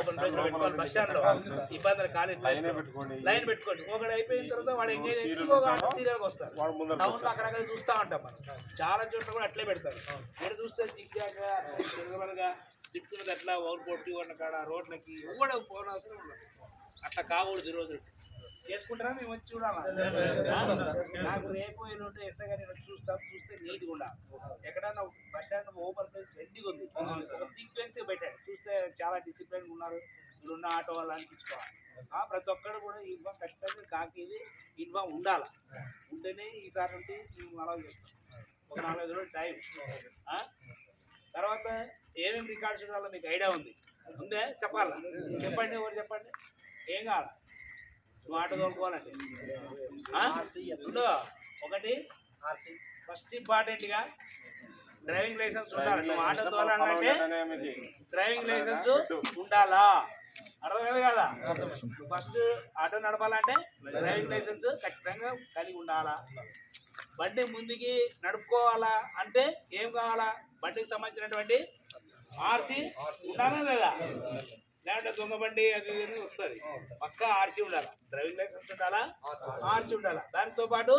Bus స్టాండ్లో ఇబ్బందులు కాలేదు. లైన్ పెట్టుకోండి. ఒకటి అయిపోయిన తర్వాత వాడు ఇంకొక సీరియల్కి వస్తారు టౌన్లో అక్కడక్కడ చూస్తూ ఉంటాం మనం. చాలా చోట్ల కూడా అట్లే పెడతారు. మీరు చూస్తే జిగ్జాగా తిరగబడగా తిప్పుతున్నది అట్లా ఓవర్ పొట్టి ఉన్న కాడ రోడ్లకి కూడా పోవడం అవసరం ఉండదు. అట్లా కాకూడదు ఈ రోజు. చేసుకుంటారా? మేము వచ్చి చూడాలా? నాకు రేపు ఎల్లుంటే ఎస్ఐ గారు నేను వచ్చి చూస్తాం చూస్తే నీట్గా ఉండాలి. ఎక్కడన్నా బస్ స్టాండ్ ఓపెన్ ప్లేస్ గట్టిగా ఉంది. సీక్వెన్స్ పెట్టాడు. చాలా డిసిప్లిన్ ఉన్నారు. ఇక్కడ ఉన్న ఆటో వాళ్ళు అనిపించుకోవాలి ప్రతి ఒక్కరు కూడా ఇన్ఫామ్ ఖచ్చితంగా కాకి ఇన్ఫామ్ ఉండాలి. ఉంటేనే ఈసారి నుండి మేము అలౌ చేస్తాం. ఒక నాలుగైదు రోజులు టైం? తర్వాత ఏమేమి రికార్డ్స్ ఉండాలో మీకు ఐడియా ఉంది. ఉందే? చెప్పాలా? చెప్పండి ఎవరు చెప్పండి? ఏం కావాలా? నువ్వు ఆటో? ఉండు. ఒకటి. ఫస్ట్ ఇంపార్టెంట్గా డ్రైవింగ్ లైసెన్స్ ఉండాలి. నువ్వు ఆటో తోలాలంటే డ్రైవింగ్ లైసెన్స్ ఉండాలా? అర్థమైంది కదా? ఫస్ట్ ఆటో నడపాలంటే డ్రైవింగ్ లైసెన్స్ ఖచ్చితంగా కలిగి ఉండాలా? బండి ముందుకి నడుపుకోవాలా? అంటే ఏం కావాలా? బండికి సంబంధించినటువంటి ఆర్సీ ఉండాలా లేదా? లేదంటే దొంగ బండి అది వస్తుంది. పక్కా ఆర్సీ ఉండాలా? డ్రైవింగ్ లైసెన్స్ ఉండాలా? ఆర్సీ ఉండాలా? దాంతో పాటు